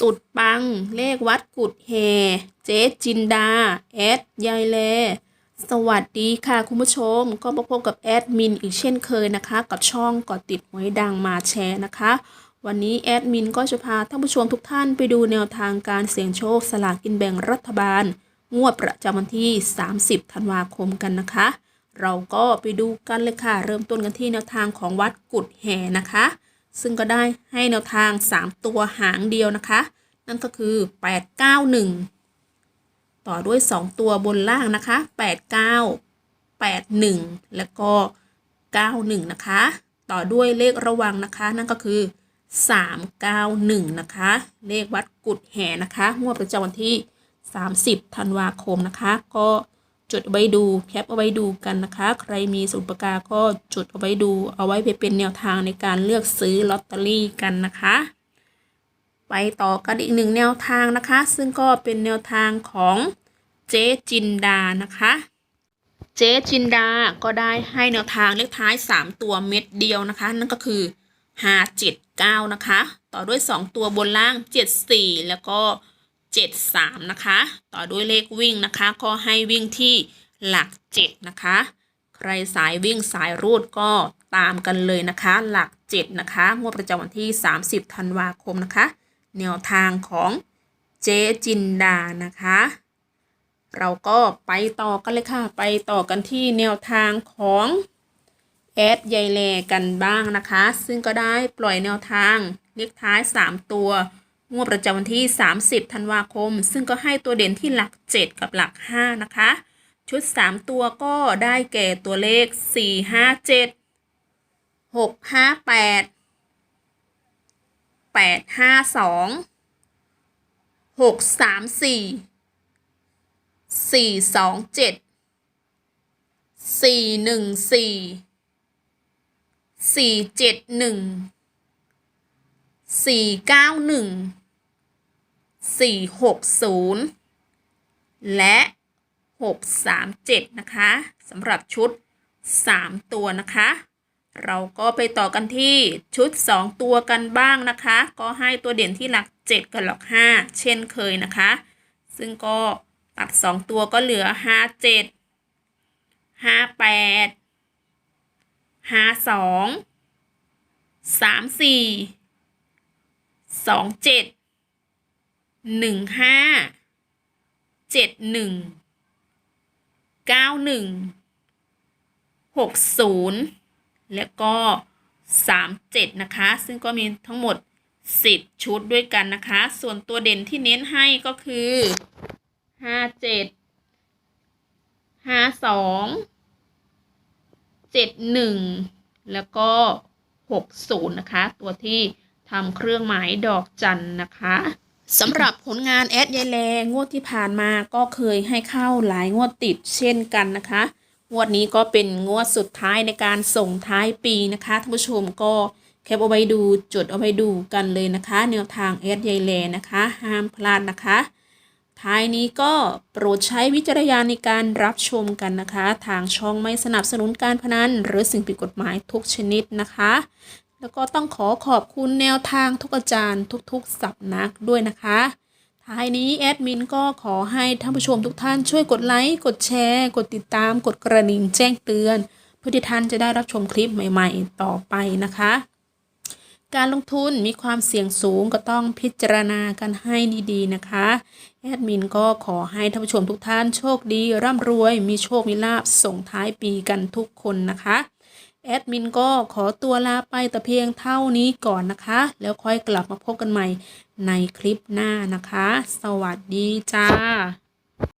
สุดปัง เลขวัดกุดแฮเจ๊จินดา แอดยายแล สวัสดีค่ะคุณผู้ชม ก็มาพบกับแอดมินอีกเช่นเคยนะคะ กับช่องกอดติดหวยดังมาแชร์นะคะ วันนี้แอดมินก็จะพาท่านผู้ชมทุกท่านไปดูแนวทางการเสี่ยงโชคสลากกินแบ่งรัฐบาล งวดประจำวันที่ 30 ธันวาคมกันนะคะ เราก็ไปดูกันเลยค่ะ เริ่มต้นกันที่แนวทางของวัดกุดแห่นะคะ ซึ่งก็ได้ให้แนวทาง 3 ตัวหางเดียวนะคะ นั่นก็คือ 891 ต่อด้วย 2 ตัวบนล่างนะคะ 89 81 แล้วก็ 91 นะคะ ต่อด้วยเลขระวังนะคะ นั่นก็คือ 391 นะคะ เลขวัดกุดแห่นะคะงวดประจำวันที่ 30 ธันวาคมนะคะ ก็ จดเอาไว้ดูแคปเอาไว้ดูกันนะคะ ใครมีสมุดปากกาก็จดเอาไว้ดู เอาไว้ไปเป็นแนวทางในการเลือกซื้อลอตเตอรี่กันนะคะ ไปต่อกันอีกหนึ่งแนวทางนะคะ ซึ่งก็เป็นแนวทางของเจ๊จินดานะคะเจ๊จินดา ก็ได้ให้แนวทางเลขท้าย 3 ตัวเม็ดเดียวนะคะ นั่นก็คือ 579 นะคะ ต่อด้วย 2 ตัวบนล่าง 74 แล้วก็ 73 นะคะ ต่อด้วยเลขวิ่งนะคะ ก็ให้วิ่งที่หลัก 7 นะคะ ใครสายวิ่งสายรูดก็ตามกันเลยนะคะ หลัก 7 นะคะ งวดประจำวันที่ 30 ธันวาคมนะคะ แนวทางของเจ๊จินดานะคะ เราก็ไปต่อกันเลยค่ะ ไปต่อกันที่แนวทางของแอดยายแลกันบ้างนะคะ ซึ่งก็ได้ปล่อยแนวทางเลขท้าย 3 ตัว งวดประจำวันที่ 30 ธันวาคม ซึ่งก็ให้ตัวเด่นที่หลัก 7 กับหลัก 5 นะคะ ชุด 3 ตัวก็ได้แก่ตัวเลข 4 5 7 6 5 8 8 5 2 6 3 4สี่สองเจ็ดสี่หนึ่งสี่ สี่หกศูนย์และหกสามเจ็ดนะคะสำหรับชุดสามตัวนะคะ เราก็ไปต่อกันที่ชุดสองตัวกันบ้างนะคะ ก็ให้ตัวเด่นที่หลักเจ็ดกับหลักห้าเช่นเคยนะคะ ซึ่งก็ตัดสองตัวก็เหลือห้าเจ็ด หนึ่งห้าเจ็ดหนึ่งเก้าหนึ่งหกศูนย์แล้วก็สามเจ็ดนะคะ ซึ่งก็มีทั้งหมดสิบชุดด้วยกันนะคะ ส่วนตัวเด่นที่เน้นให้ก็คือห้าเจ็ดห้าสองเจ็ดหนึ่งแล้วก็หกศูนย์นะคะ ตัวที่ทำเครื่องหมายดอกจันนะคะ สำหรับผลงานแอดยายแลงวดที่ผ่านมาก็เคยให้เข้าหลายงวดติดเช่นกันนะคะ งวดนี้ก็เป็นงวดสุดท้ายในการส่งท้ายปีนะคะท่านผู้ชมก็แคปเอาไว้ดูจดเอาไว้ดูกันเลยนะคะ แนวทางแอดยายแลนะคะ ห้ามพลาดนะคะ ท้ายนี้ก็โปรดใช้วิจารณญาณในการรับชมกันนะคะ ทางช่องไม่สนับสนุนการพนันหรือสิ่งผิดกฎหมายทุกชนิดนะคะ แล้วก็ต้องขอขอบคุณแนวทางทุกอาจารย์ทุกๆสับนักด้วยนะคะ ท้ายนี้แอดมินก็ขอให้ท่านผู้ชมทุกท่านช่วยกดไลค์ กดแชร์ กดติดตาม กดกระดิ่งแจ้งเตือน เพื่อที่ท่านจะได้รับชมคลิปใหม่ๆ ต่อไปนะคะ การลงทุนมีความเสี่ยงสูงก็ต้องพิจารณากันให้ดีๆนะคะ แอดมินก็ขอให้ท่านผู้ชมทุกท่านโชคดี ร่ำรวย มีโชค มีลาบส่งท้ายปีกันทุกคนนะคะ แอดมินก็ขอตัวลาไปแต่เพียงเท่านี้ก่อนนะคะ แล้วค่อยกลับมาพบกันใหม่ในคลิปหน้านะคะ สวัสดีจ้า